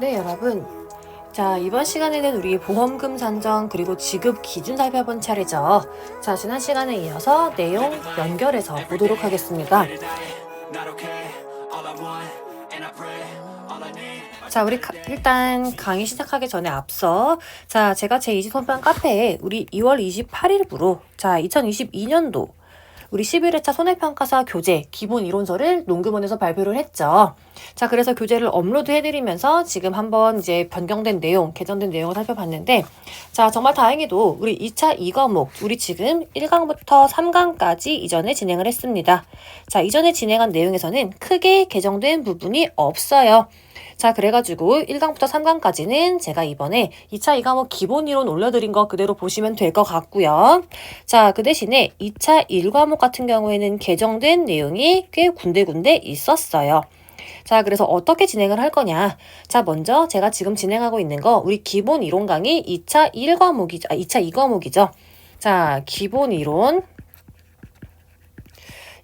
네, 여러분. 자, 이번 시간에는 우리 보험금 산정 그리고 지급 기준 살펴본 차례죠. 자, 지난 시간에 이어서 내용 연결해서 보도록 하겠습니다. 자, 우리 가- 일단 강의 시작하기 전에 앞서 자, 제가 제 이지 손편 카페에 우리 2월 28일부로 자, 2022년도 우리 11회차 손해평가사 교재 기본 이론서를 농구원에서 발표를 했죠. 자, 그래서 교재를 업로드 해드리면서 지금 한번 이제 변경된 내용, 개정된 내용을 살펴봤는데, 자, 정말 다행히도 우리 2차 2과목, 우리 지금 1강부터 3강까지 이전에 진행을 했습니다. 자, 이전에 진행한 내용에서는 크게 개정된 부분이 없어요. 자, 그래가지고 1강부터 3강까지는 제가 이번에 2차 2과목 기본 이론 올려드린 거 그대로 보시면 될 것 같고요. 자, 그 대신에 2차 1과목 같은 경우에는 개정된 내용이 꽤 군데군데 있었어요. 자, 그래서 어떻게 진행을 할 거냐. 자, 먼저 제가 지금 진행하고 있는 거, 우리 기본 이론 강의 2차 1과목이죠. 아, 2차 2과목이죠. 자, 기본 이론.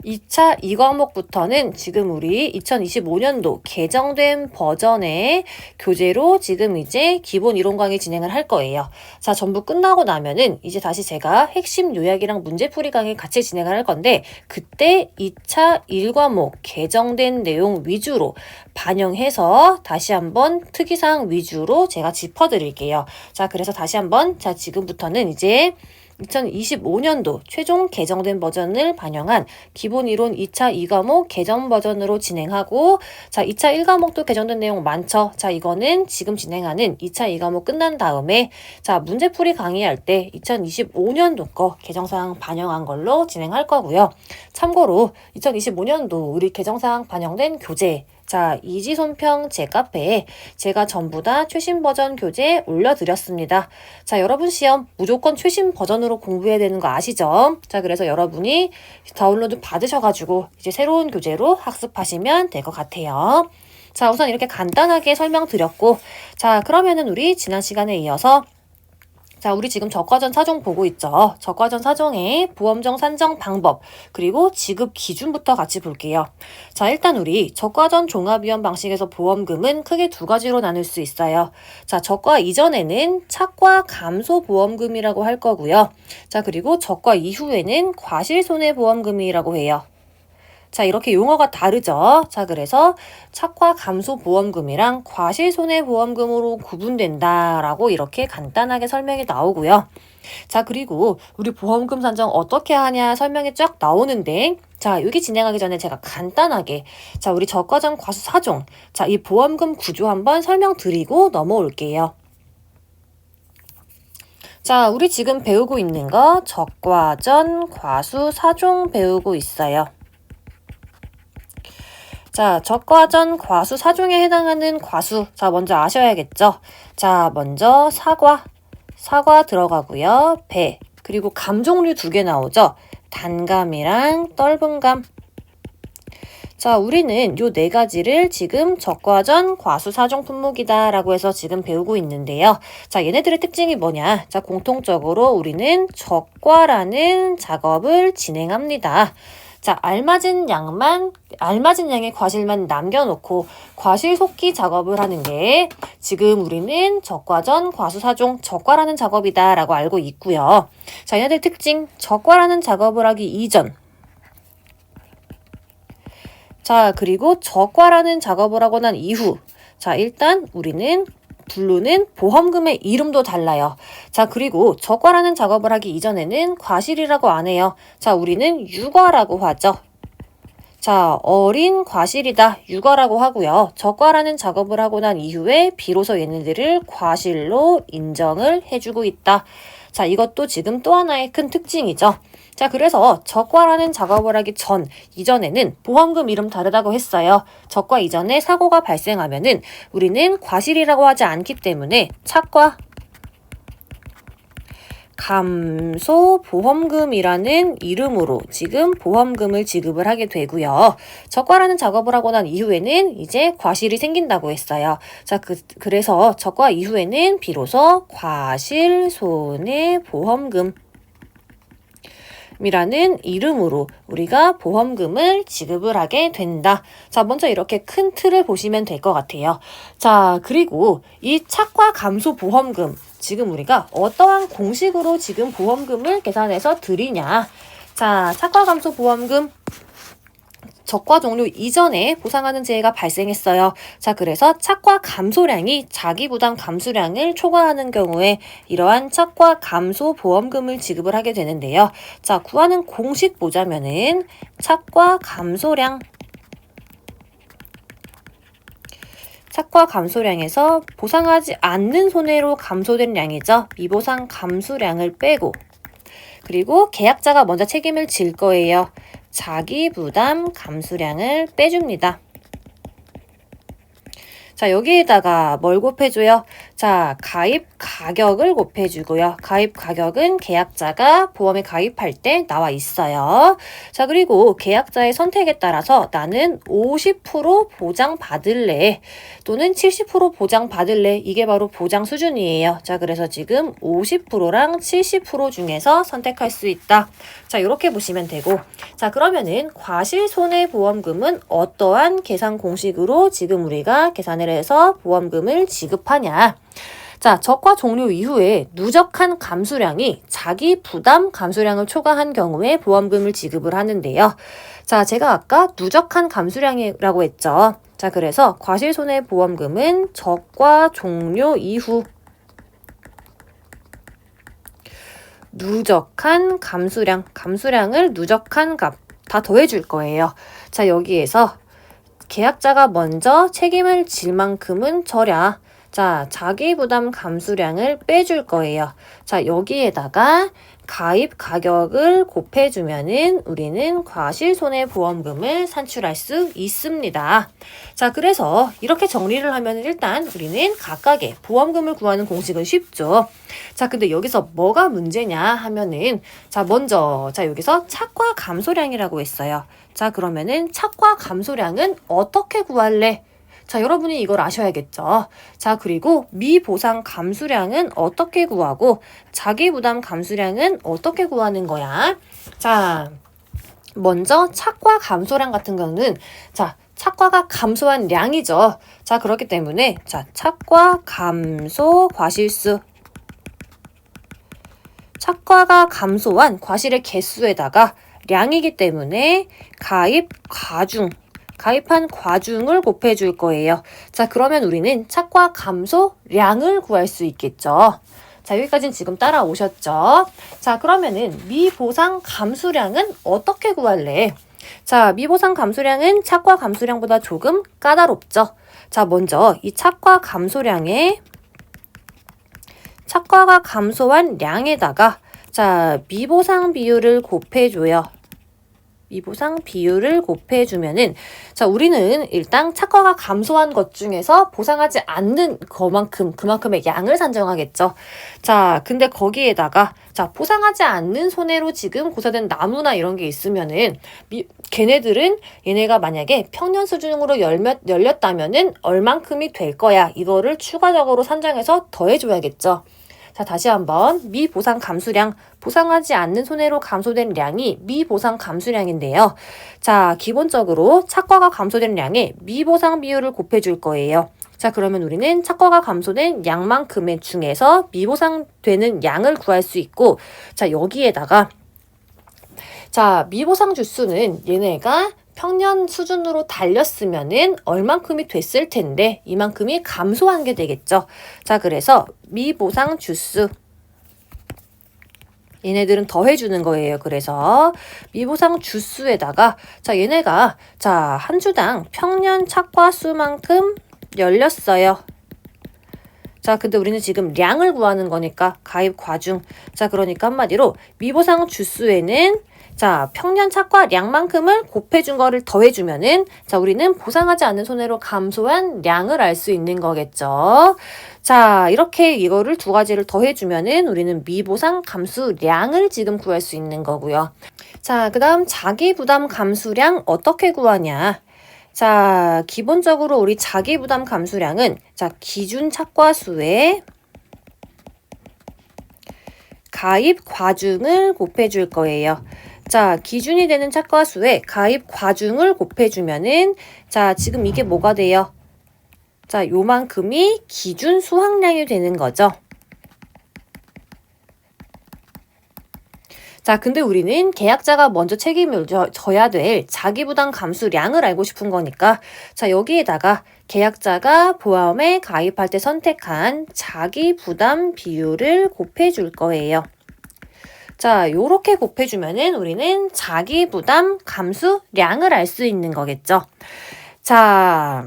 2차 2과목부터는 지금 우리 2025년도 개정된 버전의 교재로 지금 이제 기본 이론 강의 진행을 할 거예요. 자, 전부 끝나고 나면은 이제 다시 제가 핵심 요약이랑 문제풀이 강의 같이 진행을 할 건데 그때 2차 1과목 개정된 내용 위주로 반영해서 다시 한번 특이사항 위주로 제가 짚어 드릴게요. 자, 그래서 다시 한번 자, 지금부터는 이제 2025년도 최종 개정된 버전을 반영한 기본 이론 2차 2과목 개정 버전으로 진행하고 자 2차 1과목도 개정된 내용 많죠. 자 이거는 지금 진행하는 2차 2과목 끝난 다음에 자 문제풀이 강의할 때 2025년도 거 개정사항 반영한 걸로 진행할 거고요. 참고로 2025년도 우리 개정사항 반영된 교재 자, 이지손평 제 카페에 제가 전부 다 최신 버전 교재 올려드렸습니다. 자, 여러분 시험 무조건 최신 버전으로 공부해야 되는 거 아시죠? 자, 그래서 여러분이 다운로드 받으셔가지고 이제 새로운 교재로 학습하시면 될 것 같아요. 자, 우선 이렇게 간단하게 설명드렸고, 자, 그러면은 우리 지난 시간에 이어서 자, 우리 지금 저가전 사종 보고 있죠. 저가전 사종의 보험정 산정 방법, 그리고 지급 기준부터 같이 볼게요. 자, 일단 우리 저가전 종합위험 방식에서 보험금은 크게 두 가지로 나눌 수 있어요. 자, 저가 이전에는 착과 감소 보험금이라고 할 거고요. 자, 그리고 저가 이후에는 과실 손해 보험금이라고 해요. 자, 이렇게 용어가 다르죠. 자, 그래서 착과 감소 보험금이랑 과실 손해 보험금으로 구분된다라고 이렇게 간단하게 설명이 나오고요. 자, 그리고 우리 보험금 산정 어떻게 하냐 설명이 쫙 나오는데 자, 여기 진행하기 전에 제가 간단하게 자, 우리 저가전 과수 사종 자, 이 보험금 구조 한번 설명드리고 넘어올게요. 자, 우리 지금 배우고 있는 거 적과전 과수 사종 배우고 있어요. 자, 적과전 과수 사종에 해당하는 과수. 자, 먼저 아셔야겠죠? 자, 먼저 사과. 사과 들어가고요. 배. 그리고 감 종류 두 개 나오죠? 단감이랑 떫은감. 자, 우리는 요 네 가지를 지금 적과전 과수 사종 품목이다라고 해서 지금 배우고 있는데요. 자, 얘네들의 특징이 뭐냐? 자, 공통적으로 우리는 적과라는 작업을 진행합니다. 자, 알맞은 양만, 알맞은 양의 과실만 남겨놓고 과실 속기 작업을 하는 게 지금 우리는 적과전 과수사종 적과라는 작업이다라고 알고 있고요. 자, 얘네들 특징, 적과라는 작업을 하기 이전. 자, 그리고 적과라는 작업을 하고 난 이후. 자, 일단 우리는 부르는 보험금의 이름도 달라요. 자, 그리고 적과라는 작업을 하기 이전에는 과실이라고 안 해요. 자, 우리는 유과라고 하죠. 자, 어린 과실이다. 유과라고 하고요. 적과라는 작업을 하고 난 이후에 비로소 얘네들을 과실로 인정을 해주고 있다. 자, 이것도 지금 또 하나의 큰 특징이죠. 자, 그래서 적과라는 작업을 하기 전, 이전에는 보험금 이름 다르다고 했어요. 적과 이전에 사고가 발생하면은 우리는 과실이라고 하지 않기 때문에 착과 감소 보험금이라는 이름으로 지금 보험금을 지급을 하게 되고요. 적과라는 작업을 하고 난 이후에는 이제 과실이 생긴다고 했어요. 자, 그, 그래서 적과 이후에는 비로소 과실 손해 보험금 이라는 이름으로 우리가 보험금을 지급을 하게 된다. 자, 먼저 이렇게 큰 틀을 보시면 될 것 같아요. 자, 그리고 이 착과 감소 보험금, 지금 우리가 어떠한 공식으로 지금 보험금을 계산해서 드리냐. 자, 착과 감소 보험금 적과 종료 이전에 보상하는 재해가 발생했어요. 자, 그래서 착과 감소량이 자기 부담 감소량을 초과하는 경우에 이러한 착과 감소 보험금을 지급을 하게 되는데요. 자, 구하는 공식 보자면은 착과 감소량 착과 감소량에서 보상하지 않는 손해로 감소된 량이죠. 미보상 감소량을 빼고 그리고 계약자가 먼저 책임을 질 거예요. 자기 부담 감수량을 빼줍니다. 자, 여기에다가 뭘 곱해줘요? 자, 가입 가격을 곱해주고요. 가입 가격은 계약자가 보험에 가입할 때 나와 있어요. 자, 그리고 계약자의 선택에 따라서 나는 50% 보장 받을래 또는 70% 보장 받을래 이게 바로 보장 수준이에요. 자, 그래서 지금 50%랑 70% 중에서 선택할 수 있다. 자, 이렇게 보시면 되고 자, 그러면은 과실 손해보험금은 어떠한 계산 공식으로 지금 우리가 계산을 해서 보험금을 지급하냐. 자, 적과 종료 이후에 누적한 감수량이 자기 부담 감수량을 초과한 경우에 보험금을 지급을 하는데요. 자, 제가 아까 누적한 감수량이라고 했죠. 자, 그래서 과실손해보험금은 적과 종료 이후 누적한 감수량, 감수량을 누적한 값 다 더해줄 거예요. 자, 여기에서 계약자가 먼저 책임을 질 만큼은 절야. 자, 자기 부담 감수량을 빼줄 거예요. 자, 여기에다가 가입 가격을 곱해주면은 우리는 과실 손해보험금을 산출할 수 있습니다. 자, 그래서 이렇게 정리를 하면 일단 우리는 각각의 보험금을 구하는 공식은 쉽죠. 자, 근데 여기서 뭐가 문제냐 하면은 자, 먼저 자, 여기서 착과 감소량이라고 했어요. 자, 그러면은 착과 감소량은 어떻게 구할래? 자, 여러분이 이걸 아셔야겠죠. 자, 그리고 미보상 감수량은 어떻게 구하고 자기 부담 감수량은 어떻게 구하는 거야? 자, 먼저 착과 감소량 같은 경우는 자, 착과가 감소한 량이죠. 자, 그렇기 때문에 자, 착과 감소 과실수 착과가 감소한 과실의 개수에다가 량이기 때문에 가입 과중 가입한 과중을 곱해 줄 거예요. 자, 그러면 우리는 착과 감소량을 구할 수 있겠죠. 자, 여기까지는 지금 따라오셨죠? 자, 그러면은 미보상 감수량은 어떻게 구할래? 자, 미보상 감수량은 착과 감수량보다 조금 까다롭죠? 자, 먼저 이 착과 감소량에 착과가 감소한 량에다가 자, 미보상 비율을 곱해줘요. 미보상 비율을 곱해주면은 자 우리는 일단 착과가 감소한 것 중에서 보상하지 않는 것만큼 그만큼의 양을 산정하겠죠. 자 근데 거기에다가 자 보상하지 않는 손해로 지금 고사된 나무나 이런 게 있으면은 미, 걔네들은 얘네가 만약에 평년 수준으로 열몇, 열렸다면은 얼만큼이 될 거야 이거를 추가적으로 산정해서 더해줘야겠죠. 자, 다시 한번 미보상 감수량, 보상하지 않는 손해로 감소된 량이 미보상 감수량인데요. 자, 기본적으로 착과가 감소된 량에 미보상 비율을 곱해줄 거예요. 자, 그러면 우리는 착과가 감소된 양만큼의 중에서 미보상되는 양을 구할 수 있고, 자, 여기에다가 자, 미보상 주수는 얘네가 평년 수준으로 달렸으면은 얼만큼이 됐을 텐데 이만큼이 감소한 게 되겠죠. 자, 그래서 미보상 주수 얘네들은 더해주는 거예요. 그래서 미보상 주수에다가 자 얘네가 자 한 주당 평년 착과 수만큼 열렸어요. 자, 근데 우리는 지금 량을 구하는 거니까 가입 과중. 자, 그러니까 한마디로 미보상 주수에는 자, 평년 착과량만큼을 곱해준 거를 더해주면은, 자, 우리는 보상하지 않는 손해로 감소한 량을 알 수 있는 거겠죠. 자, 이렇게 이거를 두 가지를 더해주면은 우리는 미보상 감수량을 지금 구할 수 있는 거고요. 자, 그 다음 자기 부담 감수량 어떻게 구하냐. 자, 기본적으로 우리 자기 부담 감수량은 자, 기준 착과수에 가입 과중을 곱해줄 거예요. 자, 기준이 되는 착과 수에 가입 과중을 곱해주면은, 자, 지금 이게 뭐가 돼요? 자, 요만큼이 기준 수확량이 되는 거죠. 자, 근데 우리는 계약자가 먼저 책임을 져, 져야 될 자기부담 감수량을 알고 싶은 거니까, 자, 여기에다가 계약자가 보험에 가입할 때 선택한 자기부담 비율을 곱해줄 거예요. 자, 요렇게 곱해주면은 우리는 자기 부담 감수량을 알 수 있는 거겠죠. 자,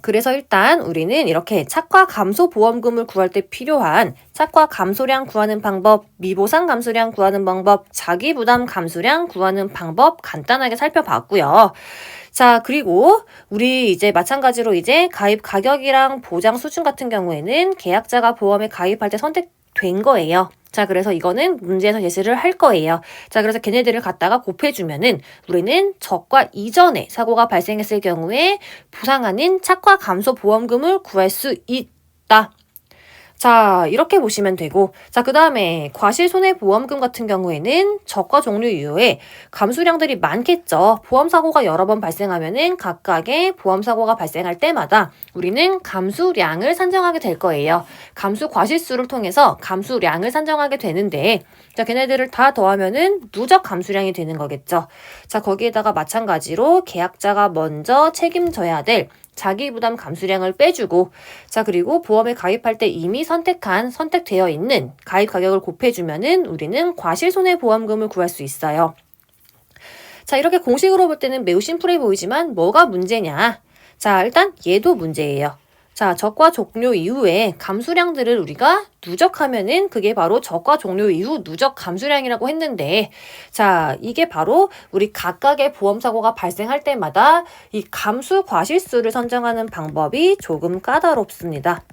그래서 일단 우리는 이렇게 착과 감소 보험금을 구할 때 필요한 착과 감소량 구하는 방법, 미보상 감소량 구하는 방법, 자기 부담 감소량 구하는 방법 간단하게 살펴봤고요. 자, 그리고 우리 이제 마찬가지로 이제 가입 가격이랑 보장 수준 같은 경우에는 계약자가 보험에 가입할 때 선택된 거예요. 자, 그래서 이거는 문제에서 예시를 할 거예요. 자, 그래서 걔네들을 갖다가 곱해주면은 우리는 적과 이전에 사고가 발생했을 경우에 부상하는 착과 감소 보험금을 구할 수 있다. 자, 이렇게 보시면 되고, 자, 그 다음에 과실손해보험금 같은 경우에는 적과 종류 이후에 감수량들이 많겠죠. 보험사고가 여러 번 발생하면은 각각의 보험사고가 발생할 때마다 우리는 감수량을 산정하게 될 거예요. 감수 과실수를 통해서 감수량을 산정하게 되는데, 자, 걔네들을 다 더하면은 누적 감수량이 되는 거겠죠. 자, 거기에다가 마찬가지로 계약자가 먼저 책임져야 될 자기 부담 감수량을 빼주고 자 그리고 보험에 가입할 때 이미 선택한 선택되어 있는 가입 가격을 곱해주면은 우리는 과실 손해 보험금을 구할 수 있어요. 자 이렇게 공식으로 볼 때는 매우 심플해 보이지만 뭐가 문제냐? 자 일단 얘도 문제예요. 자, 적과 종료 이후에 감수량들을 우리가 누적하면은 그게 바로 적과 종료 이후 누적 감수량이라고 했는데, 자, 이게 바로 우리 각각의 보험사고가 발생할 때마다 이 감수 과실수를 선정하는 방법이 조금 까다롭습니다.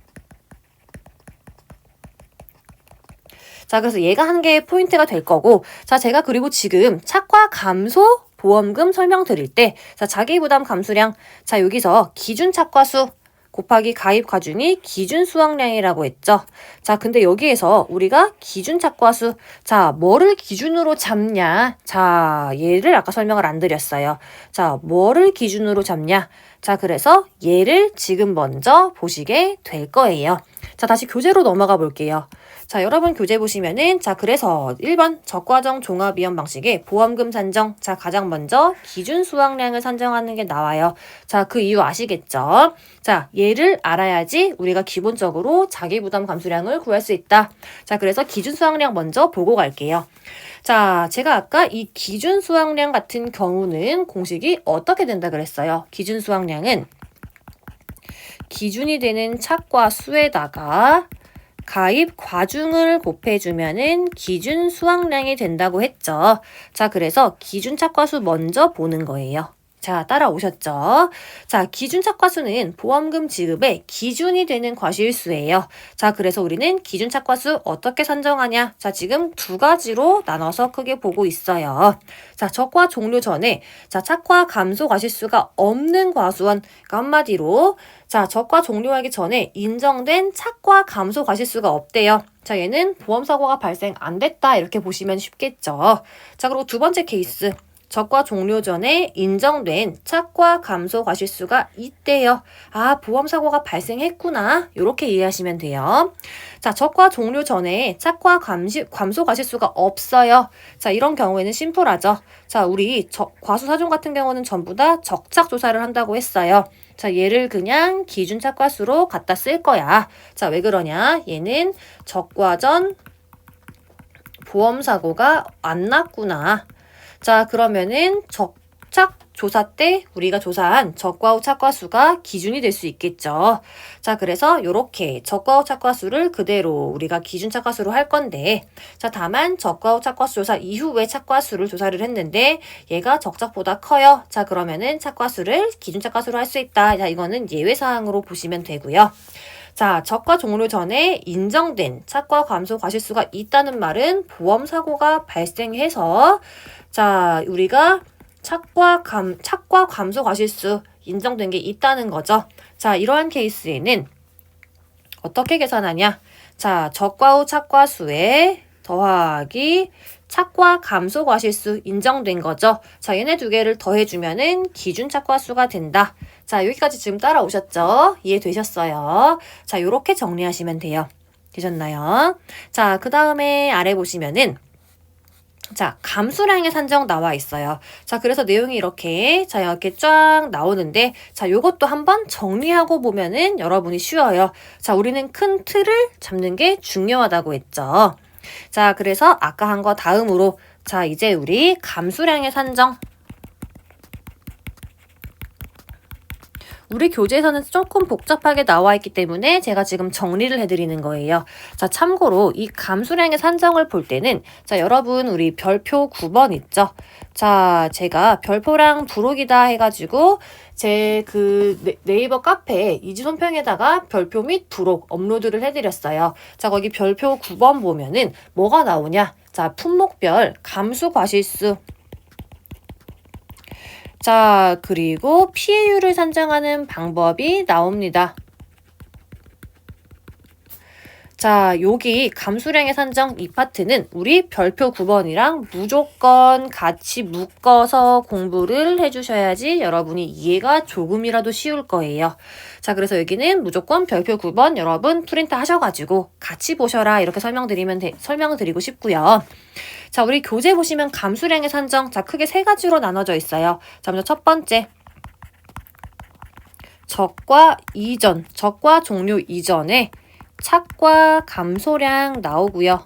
자, 그래서 얘가 한 개의 포인트가 될 거고, 자, 제가 그리고 지금 착과 감소 보험금 설명 드릴 때, 자, 자기 부담 감수량, 자, 여기서 기준 착과수, 곱하기 가입 과중이 기준 수확량이라고 했죠. 자, 근데 여기에서 우리가 기준 착과수, 자, 뭐를 기준으로 잡냐? 자, 얘를 아까 설명을 안 드렸어요. 자, 뭐를 기준으로 잡냐? 자, 그래서 얘를 지금 먼저 보시게 될 거예요. 자, 다시 교재로 넘어가 볼게요. 자, 여러분 교재 보시면은 자, 그래서 1번 적과정 종합 위험 방식의 보험금 산정. 자, 가장 먼저 기준 수확량을 산정하는 게 나와요. 자, 그 이유 아시겠죠? 자, 얘를 알아야지 우리가 기본적으로 자기 부담 감수량을 구할 수 있다. 자, 그래서 기준 수확량 먼저 보고 갈게요. 자, 제가 아까 이 기준 수확량 같은 경우는 공식이 어떻게 된다 그랬어요? 기준 수확량은 기준이 되는 착과 수에다가 가입 과중을 곱해주면은 기준 수확량이 된다고 했죠. 자, 그래서 기준 착과수 먼저 보는 거예요. 자, 따라오셨죠? 자, 기준 착과수는 보험금 지급의 기준이 되는 과실수예요. 자, 그래서 우리는 기준 착과수 어떻게 산정하냐? 자, 지금 두 가지로 나눠서 크게 보고 있어요. 자, 적과 종료 전에 자, 착과 감소 과실수가 없는 과수원 그러니까 한마디로 자, 적과 종료하기 전에 인정된 착과 감소 과실수가 없대요. 자, 얘는 보험사고가 발생 안 됐다 이렇게 보시면 쉽겠죠. 자, 그리고 두 번째 케이스. 적과 종료 전에 인정된 착과 감소 과실수가 있대요. 아, 보험사고가 발생했구나. 이렇게 이해하시면 돼요. 자, 적과 종료 전에 착과 감시, 감소 과실수가 없어요. 자, 이런 경우에는 심플하죠. 자, 우리 저, 과수사종 같은 경우는 전부 다 적착 조사를 한다고 했어요. 자, 얘를 그냥 기준 착과수로 갖다 쓸 거야. 자, 왜 그러냐? 얘는 적과전 보험사고가 안 났구나. 자, 그러면은 적착 조사 때 우리가 조사한 적과 후 착과 수가 기준이 될 수 있겠죠. 자, 그래서 요렇게 적과 후 착과 수를 그대로 우리가 기준 착과 수로 할 건데, 자, 다만 적과 후 착과 수 조사 이후에 착과 수를 조사를 했는데, 얘가 적작보다 커요. 자, 그러면은 착과 수를 기준 착과 수로 할 수 있다. 자, 이거는 예외 사항으로 보시면 되고요. 자, 적과 종료 전에 인정된 착과 감소 과실수가 있다는 말은 보험 사고가 발생해서 자, 우리가 착과 감, 착과 감소 과실수 인정된 게 있다는 거죠. 자, 이러한 케이스에는 어떻게 계산하냐? 자, 적과 후 착과 수에 더하기 착과 감소 과실수 인정된 거죠. 자, 얘네 두 개를 더해주면은 기준 착과 수가 된다. 자, 여기까지 지금 따라오셨죠? 이해되셨어요? 자, 요렇게 정리하시면 돼요. 되셨나요? 자, 그 다음에 아래 보시면은 자, 감수량의 산정 나와 있어요. 자, 그래서 내용이 이렇게, 자, 이렇게 쫙 나오는데, 자, 요것도 한번 정리하고 보면은 여러분이 쉬워요. 자, 우리는 큰 틀을 잡는 게 중요하다고 했죠. 자, 그래서 아까 한 거 다음으로, 자, 이제 우리 감수량의 산정. 우리 교재에서는 조금 복잡하게 나와 있기 때문에 제가 지금 정리를 해드리는 거예요. 자, 참고로 이 감수량의 산정을 볼 때는 자, 여러분 우리 별표 9번 있죠? 자, 제가 별표랑 부록이다 해가지고 제 그 네이버 카페 이지손평에다가 별표 및 부록 업로드를 해드렸어요. 자, 거기 별표 9번 보면은 뭐가 나오냐? 자, 품목별 감수 과실수 자, 그리고 피해율을 산정하는 방법이 나옵니다. 자, 여기 감수량의 산정 이 파트는 우리 별표 9번이랑 무조건 같이 묶어서 공부를 해주셔야지 여러분이 이해가 조금이라도 쉬울 거예요. 자, 그래서 여기는 무조건 별표 9번 여러분 프린트 하셔가지고 같이 보셔라 이렇게 설명드리면 돼, 설명을 드리고 싶고요. 자, 우리 교재 보시면 감수량의 산정, 자, 크게 세 가지로 나눠져 있어요. 자, 먼저 첫 번째. 적과 이전, 적과 종료 이전에 착과 감소량 나오고요.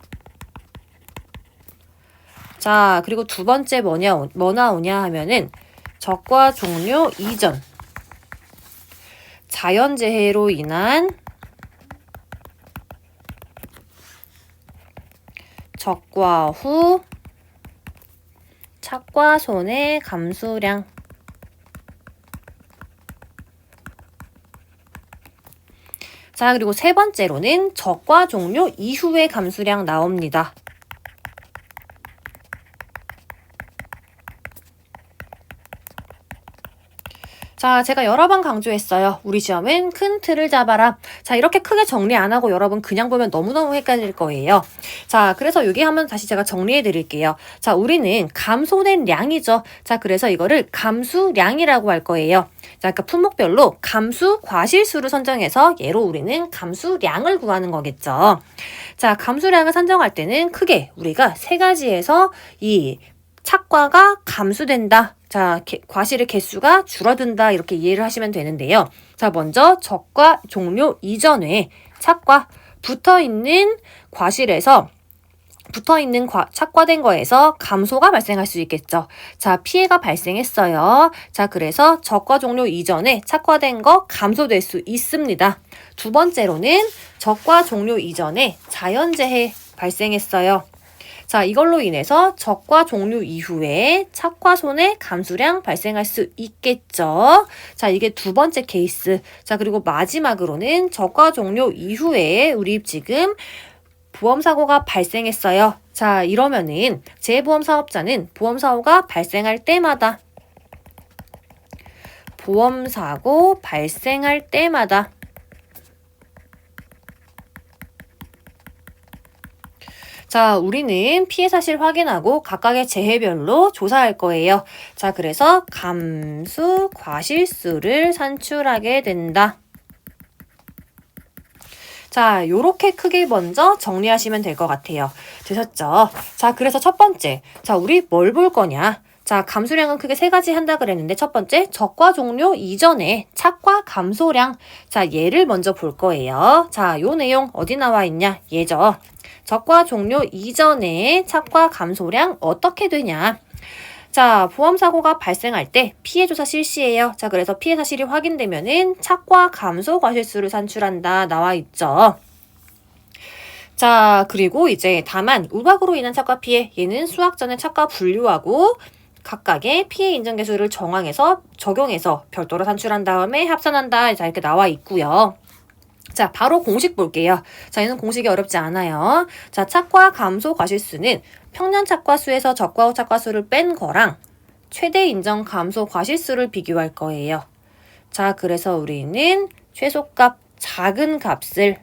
자, 그리고 두 번째 뭐냐, 뭐 나오냐 하면은 적과 종료 이전. 자연재해로 인한 적과 후 착과 손의 감수량 자 그리고 세 번째로는 적과 종료 이후의 감수량 나옵니다. 자, 제가 여러 번 강조했어요. 우리 시험은 큰 틀을 잡아라. 자, 이렇게 크게 정리 안 하고 여러분 그냥 보면 너무너무 헷갈릴 거예요. 자, 그래서 여기 한번 다시 제가 정리해 드릴게요. 자, 우리는 감소된 량이죠. 자, 그래서 이거를 감수량이라고 할 거예요. 자, 그러니까 품목별로 감수 과실수를 선정해서 얘로 우리는 감수량을 구하는 거겠죠. 자, 감수량을 선정할 때는 크게 우리가 세 가지에서 이 착과가 감수된다. 자, 개, 과실의 개수가 줄어든다. 이렇게 이해를 하시면 되는데요. 자, 먼저 적과 종료 이전에 착과 붙어 있는 과실에서 붙어 있는 과, 착과된 거에서 감소가 발생할 수 있겠죠. 자, 피해가 발생했어요. 자, 그래서 적과 종료 이전에 착과된 거 감소될 수 있습니다. 두 번째로는 적과 종료 이전에 자연재해 발생했어요. 자, 이걸로 인해서 적과 종료 이후에 착과 손해 감수량 발생할 수 있겠죠. 자, 이게 두 번째 케이스. 자, 그리고 마지막으로는 적과 종료 이후에 우리 지금 보험사고가 발생했어요. 자, 이러면은 재보험 사업자는 보험사고가 발생할 때마다 보험사고 발생할 때마다 자, 우리는 피해 사실 확인하고 각각의 재해별로 조사할 거예요. 자, 그래서 감수 과실수를 산출하게 된다. 자, 요렇게 크게 먼저 정리하시면 될 것 같아요. 되셨죠? 자, 그래서 첫 번째. 자, 우리 뭘 볼 거냐? 자, 감수량은 크게 세 가지 한다 그랬는데 첫 번째, 적과 종료 이전에 착과 감소량. 자, 얘를 먼저 볼 거예요. 자, 요 내용 어디 나와 있냐? 얘죠. 적과 종료 이전에 착과 감소량 어떻게 되냐? 자, 보험 사고가 발생할 때 피해 조사 실시해요. 자, 그래서 피해 사실이 확인되면은 착과 감소 과실수를 산출한다 나와 있죠. 자, 그리고 이제 다만 우박으로 인한 착과 피해 얘는 수학 전에 착과 분류하고 각각의 피해 인정 개수를 정황해서 적용해서 별도로 산출한 다음에 합산한다. 자, 이렇게 나와 있고요. 자, 바로 공식 볼게요. 자, 얘는 공식이 어렵지 않아요. 자, 착과 감소 과실수는 평년 착과수에서 적과 후 착과수를 뺀 거랑 최대 인정 감소 과실수를 비교할 거예요. 자, 그래서 우리는 최소값 작은 값을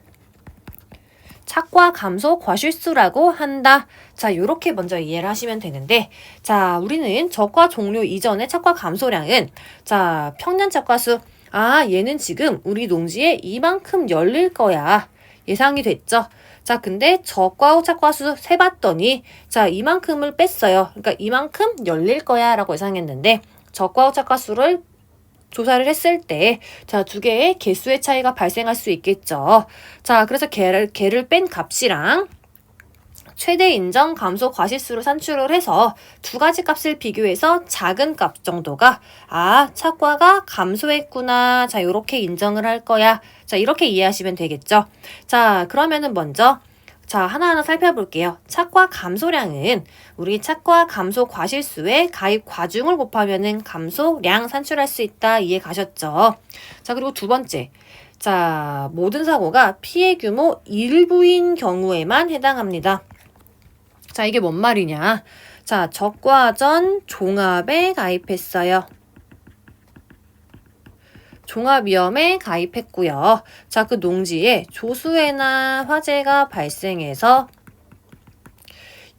착과 감소 과실수라고 한다. 자, 요렇게 먼저 이해를 하시면 되는데, 자, 우리는 적과 종료 이전의 착과 감소량은, 자, 평년 착과수, 아, 얘는 지금 우리 농지에 이만큼 열릴 거야. 예상이 됐죠? 자, 근데 적과 후 착과수 세봤더니, 자, 이만큼을 뺐어요. 그러니까 이만큼 열릴 거야 라고 예상했는데, 적과 후 착과수를 조사를 했을 때, 자, 두 개의 개수의 차이가 발생할 수 있겠죠. 자, 그래서 개를, 개를 뺀 값이랑 최대 인정 감소 과실수로 산출을 해서 두 가지 값을 비교해서 작은 값 정도가 아, 착과가 감소했구나. 자, 요렇게 인정을 할 거야. 자, 이렇게 이해하시면 되겠죠. 자, 그러면은 먼저 자, 하나하나 살펴볼게요. 착과 감소량은 우리 착과 감소 과실수의 가입 과중을 곱하면은 감소량 산출할 수 있다. 이해 가셨죠? 자, 그리고 두 번째. 자, 모든 사고가 피해 규모 일부인 경우에만 해당합니다. 자, 이게 뭔 말이냐? 자, 적과전 종합에 가입했어요. 종합위험에 가입했고요. 자, 그 농지에 조수해나 화재가 발생해서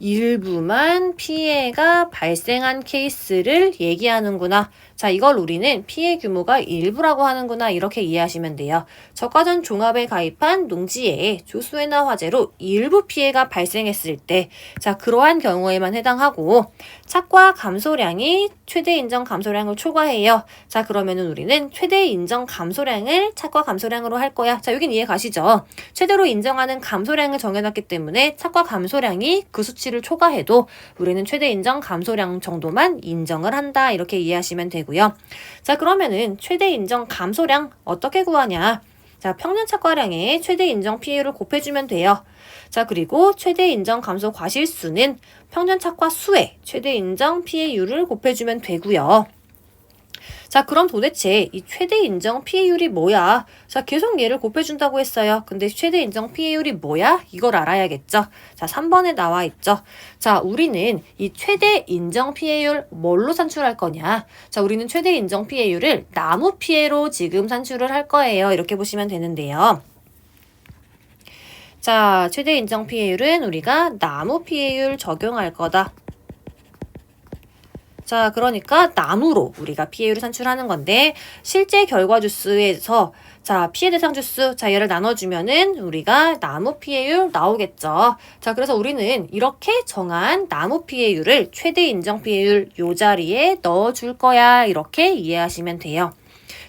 일부만 피해가 발생한 케이스를 얘기하는구나. 자, 이걸 우리는 피해 규모가 일부라고 하는구나. 이렇게 이해하시면 돼요. 저가전 종합에 가입한 농지에 조수해나 화재로 일부 피해가 발생했을 때, 자, 그러한 경우에만 해당하고, 착과 감소량이 최대 인정 감소량을 초과해요. 자, 그러면은 우리는 최대 인정 감소량을 착과 감소량으로 할 거야. 자, 여긴 이해 가시죠? 최대로 인정하는 감소량을 정해놨기 때문에 착과 감소량이 그 수치를 초과해도 우리는 최대 인정 감소량 정도만 인정을 한다. 이렇게 이해하시면 되고 요. 자, 그러면은 최대 인정 감소량 어떻게 구하냐? 자, 평년 착과량의 최대 인정 피해율을 곱해주면 돼요. 자, 그리고 최대 인정 감소 과실수는 평년 착과 수의 최대 인정 피해율을 곱해주면 되고요. 자, 그럼 도대체 이 최대 인정 피해율이 뭐야? 자, 계속 얘를 곱해준다고 했어요. 근데 최대 인정 피해율이 뭐야? 이걸 알아야겠죠. 자, 3번에 나와 있죠. 자, 우리는 이 최대 인정 피해율 뭘로 산출할 거냐? 자, 우리는 최대 인정 피해율을 나무 피해로 지금 산출을 할 거예요. 이렇게 보시면 되는데요. 자, 최대 인정 피해율은 우리가 나무 피해율 적용할 거다. 자, 그러니까 나무로 우리가 피해율을 산출하는 건데 실제 결과 주수에서 자, 피해 대상 주수 자, 얘를 나눠 주면은 우리가 나무 피해율 나오겠죠. 자, 그래서 우리는 이렇게 정한 나무 피해율을 최대 인정 피해율 요 자리에 넣어 줄 거야. 이렇게 이해하시면 돼요.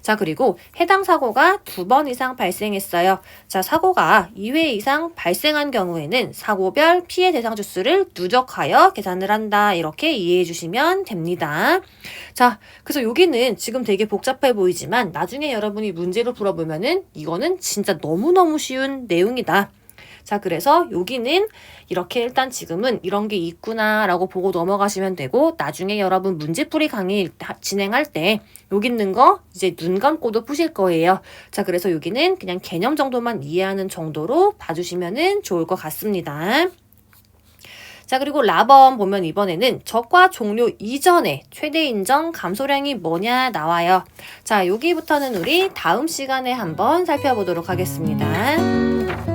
자, 그리고 해당 사고가 두 번 이상 발생했어요. 자, 사고가 2회 이상 발생한 경우에는 사고별 피해 대상 주수를 누적하여 계산을 한다. 이렇게 이해해 주시면 됩니다. 자, 그래서 여기는 지금 되게 복잡해 보이지만 나중에 여러분이 문제로 풀어보면은 이거는 진짜 너무너무 쉬운 내용이다. 자, 그래서 여기는 이렇게 일단 지금은 이런 게 있구나라고 보고 넘어가시면 되고 나중에 여러분 문제풀이 강의 진행할 때 여기 있는 거 이제 눈 감고도 푸실 거예요. 자, 그래서 여기는 그냥 개념 정도만 이해하는 정도로 봐주시면 좋을 것 같습니다. 자, 그리고 라범 보면 이번에는 적과 종료 이전에 최대 인정 감소량이 뭐냐 나와요. 자, 여기부터는 우리 다음 시간에 한번 살펴보도록 하겠습니다.